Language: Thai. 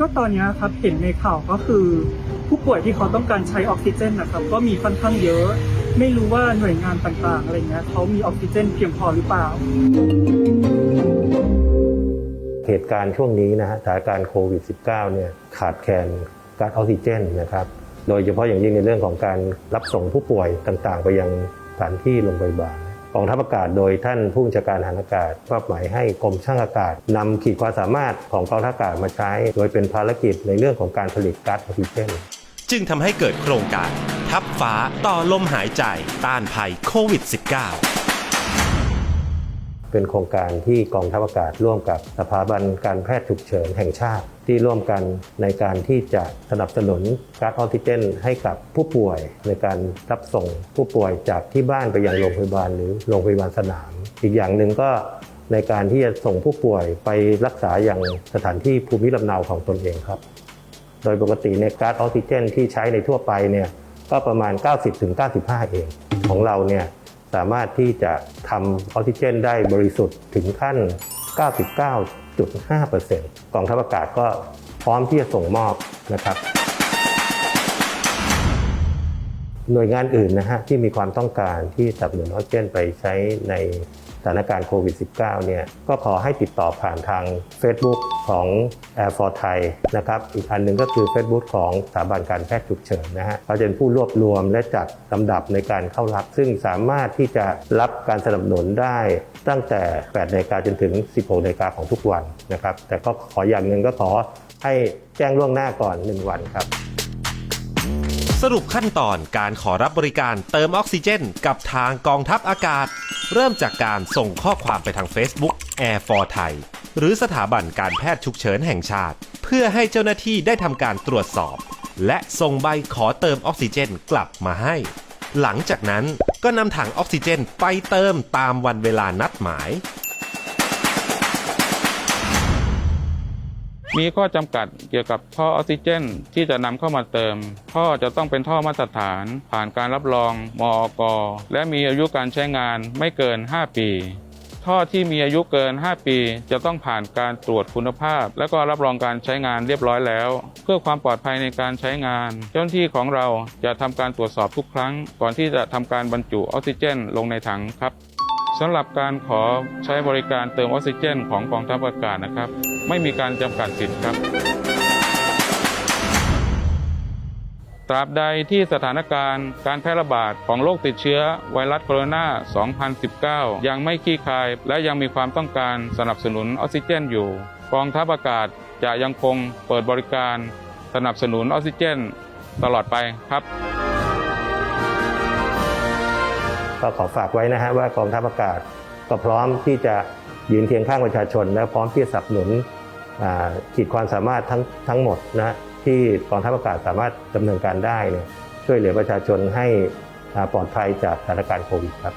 ก็ตอนนี้ครับเห็นในข่าวก็คือ ผู้ป่วยที่เขาต้องการใช้ออกซิเจนนะครับก็มีค่อนข้างเยอะ ไม่รู้ว่าหน่วยงานต่างๆอะไรเงี้ยเขามีออกซิเจนเพียงพอหรือเปล่า เหตุการณ์ช่วงนี้นะฮะสถานการณ์โควิด -19 เนี่ยขาดแคลนก๊าซออกซิเจนนะครับโดยเฉพาะอย่างยิ่งในเรื่องของการรับส่งผู้ป่วยต่างๆ ไปยังสถานที่โรงพยาบาล กองทัพอากาศโดยท่านผู้บัญชาการทหารอากาศมอบหมายให้กรมช่างอากาศนำขีดความสามารถของกองทัพอากาศมาใช้ โดยเป็นภารกิจในเรื่องของการผลิตก๊าซออกซิเจนจึงทำให้เกิดโครงการ ทับฟ้าต่อลมหายใจต้านภัยโควิด -19 เป็นโครงการที่กองทัพอากาศร่วมกับสถาบันการแพทย์ฉุกเฉินแห่งชาติ ที่ร่วมกันในการที่จะสนับสนุนก๊าซออกซิเจนให้กับผู้ป่วย ในการรับส่งผู้ป่วยจากที่บ้านไปยังโรงพยาบาลหรือโรงพยาบาลสนาม อีกอย่างหนึ่งก็ในการที่จะส่งผู้ป่วยไปรักษาอย่างสถานที่ภูมิลำเนาของตนเองครับ โดยปกติในก๊าซออกซิเจนที่ใช้ในทั่วไปเนี่ยก็ประมาณ 90-95 เอง ของเราเนี่ย สามารถที่จะทำออกซิเจนได้บริสุทธิ์ถึงขั้น 99.5%กองทัพอากาศก็พร้อมที่จะส่งมอบนะครับ หน่วยงานอื่นนะฮะที่มีความต้องการที่สับหนุนออกซิเจนไปใช้ใน สถานการณ์โควิด -19 เนี่ยก็ขอให้ติดต่อผ่านทาง Facebook ของ Air for Thai นะครับอีกอันหนึ่งก็คือ Facebook ของสถาบันการแพทย์ฉุกเฉินนะฮะเขาจะเป็นผู้รวบรวมและจัดลำดับในการเข้ารับ ซึ่งสามารถที่จะรับการสนับสนุนได้ตั้งแต่8นาฬิกาจนถึง 16นาฬิกาของทุกวันนะครับแต่ก็ขออย่างหนึ่งก็ขอให้แจ้งล่วงหน้าก่อน 1 วันครับ สรุปขั้นตอนการขอรับบริการเติมออกซิเจน กับทางกองทัพอากาศ เริ่มจากการส่งข้อความไปทาง Facebook Air for Thai หรือสถาบันการแพทย์ฉุกเฉินแห่งชาติ เพื่อให้เจ้าหน้าที่ได้ทำการตรวจสอบ และส่งใบขอเติมออกซิเจนกลับมาให้ หลังจากนั้นก็นำถังออกซิเจนไปเติมตามวันเวลานัดหมาย มีข้อจำกัดเกี่ยวกับท่อออกซิเจน ที่จะนำเข้ามาเติม ท่อจะต้องเป็นท่อมาตรฐาน ผ่านการรับรองมอกและมีอายุการใช้งานไม่เกิน 5 ปีท่อที่มีอายุเกิน 5 ปี จะต้องผ่านการตรวจคุณภาพ และก็รับรองการใช้งานเรียบร้อยแล้ว เพื่อความปลอดภัยในการใช้งาน เจ้าหน้าที่ของเราจะทำการตรวจสอบทุกครั้ง ก่อนที่จะทำการบรรจุออกซิเจน ลงในถังครับสำหรับการขอใช้บริการเติมออกซิเจน ของกองทัพอากาศนะครับ ไม่มีการจำกัดสิทธิ์ครับ ตราบใดที่สถานการณ์การแพร่ระบาดของโรคติดเชื้อไวรัสโคโรนา 2019 ยังไม่คลี่คลาย และยังมีความต้องการสนับสนุนออกซิเจนอยู่ กองทัพอากาศจะยังคงเปิดบริการสนับสนุนออกซิเจน ตลอดไปครับก็ขอฝากไว้นะฮะว่ากองทัพอากาศก็พร้อมที่จะยืนเคียงข้างประชาชน และพร้อมที่จะสนับสนุน ขีดความสามารถทั้งทั้งหมดนะที่กองทัพอากาศสามารถดำเนินการได้เนี่ยช่วยเหลือประชาชนให้ปลอดภัยจากสถานการณ์โควิดครับ